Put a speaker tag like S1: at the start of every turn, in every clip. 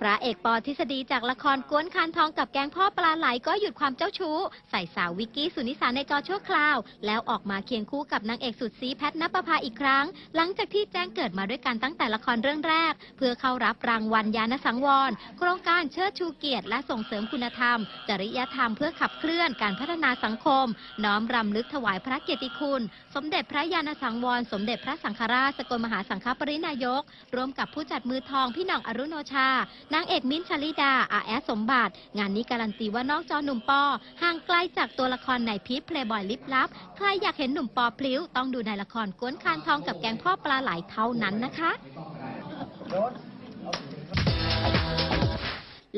S1: พระเอกปอทฤษฎีจากละครกวนคานทองกับแกงพ่อปลาไหลก็หยุดความเจ้าชู้ ใส่สาววิกกี้สุนิสาในจอชั่วคราว แล้วออกมาเคียงคู่กับนางเอกสุดซีแพทนปภาอีกครั้ง หลังจากที่แจ้งเกิดมาด้วยกันตั้งแต่ละครเรื่องแรก เพื่อเข้ารับรางวัลยานสังวร โครงการเชิดชูเกียรติและส่งเสริมคุณธรรม จริยธรรมเพื่อขับเคลื่อนการพัฒนาสังคม น้อมรำลึกถวายพระเกียรติคุณ สมเด็จพระยาณสังวร สมเด็จพระสังฆราชสกลมหาสังฆปรินายก ร่วมกับผู้จัดมือทองพี่หน่องอรุโนชานางเอกมิ้นท์ชลิดาอาแอดสมบัติ งานนี้การันตีว่านอกจอหนุ่มปอห่างไกลจากตัวละครในพีทเพลย์บอยลิบลับ ใครอยากเห็นหนุ่มปอพลิ้ว ต้องดูในละครกวนคานทองกับแกงพ่อปลาไหลเท่านั้นนะคะ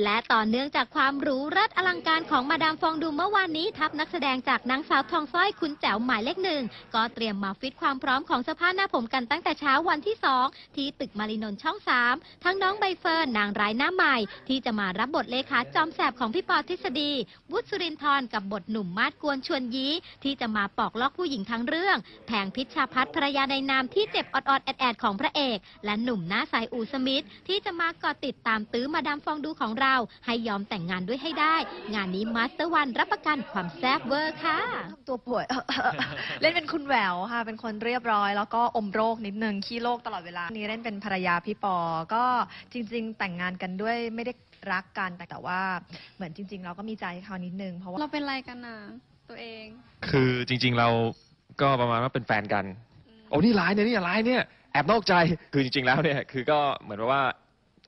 S1: และต่อเนื่องจากความหรูเรัดอลังการของมาดามฟองดูเมื่อวานนี้ทัพนักแสดงจากนางสาวทองสร้อยคุณแจ๋วหมายเลขหนึ่งก็เตรียมมาฟิตความพร้อมของสภาพหน้าผมกันตั้งแต่เช้าวันที่2ที่ตึกมารินนท์ช่อง3ทั้งน้องใบเฟิร์นนางร้ายหน้าใหม่ ที่จะมารับบทเลขาจอมแสบของพี่ปอทฤษฎีวุฒิสุรินทร์กับบทหนุ่มมาดกวนชวนยี้ ที่จะมาปอกลอกผู้หญิงทั้งเรื่อง แผงพิชชาพัฒน์ภรรยาในนามที่เจ็บออดๆแอดๆของพระเอก และหนุ่มหน้าใสอูสมิธที่จะมากาะติดตามตื้อมาดามฟองดูของเราให้ยอมแต่งงานด้วยให้ได้ งานนี้มาสเตอร์วันรับประกันความแซ่บเวอร์ค่ะ
S2: ตัวป่วย เล่นเป็นคุณแหววค่ะ เป็นคนเรียบร้อย แล้วก็อมโรคนิดนึงขี้โรคตลอดเวลา นี่เล่นเป็นภรรยาพี่ปอ ก็จริง ๆ แต่งงานกันด้วยไม่ได้รักกันแต่แต่ว่าเหมือนจริง ๆ เราก็มีใจให้เขานิดนึงเพราะว่า
S3: เราเป็นอะไรกันน่ะตัวเอง
S4: คือจริง ๆเราก็ประมาณว่าเป็นแฟนกันโอ้นี่ร้ายเนี่ยนี่ร้ายเนี่ยแอบนอกใจคือจริง ๆ แล้วเนี่ยคือก็เหมือนว่า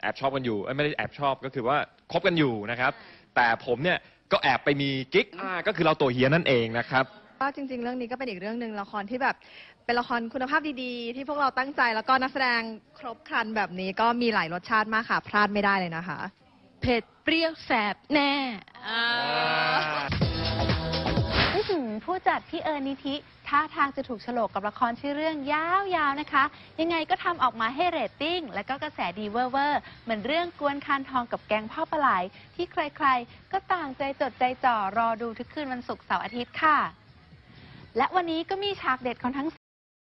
S4: แอบชอบกันอยู่เอ้ยไม่ได้แอบชอบก็คือว่าคบกันอยู่นะครับ แต่ผมเนี่ยก็แอบไปมีกิ๊กอ่าก็คือเราตัวเฮียนั่นเองนะครับ
S2: ก็จริง ๆ เรื่องนี้ก็เป็นอีกเรื่องหนึ่งละครที่แบบเป็นละครคุณภาพดีๆ ที่พวกเราตั้งใจแล้วก็นักแสดงครบครันแบบนี้ก็มีหลายรสชาติมากค่ะ พลาดไม่ได้เลยนะคะ
S3: เผ็ดเปรี้ยวแสบแน่อ่า
S5: อื้อหือผู้จัดพี่เอิญนิธิ ท่าทางจะถูกโฉลกกับละครชื่อเรื่องยาวๆนะคะ ยังไงก็ทำออกมาให้เรตติ้ง และก็กระแสดีเวอร์เวอร์เหมือนเรื่องกวนคานทองกับแกงพ่อปลาไหลที่ใครๆ ก็ต่างใจจดใจจ่อรอดูทุกคืนวันศุกร์เสาร์อาทิตย์ค่ะ และวันนี้ก็มีฉากเด็ดของทั้ง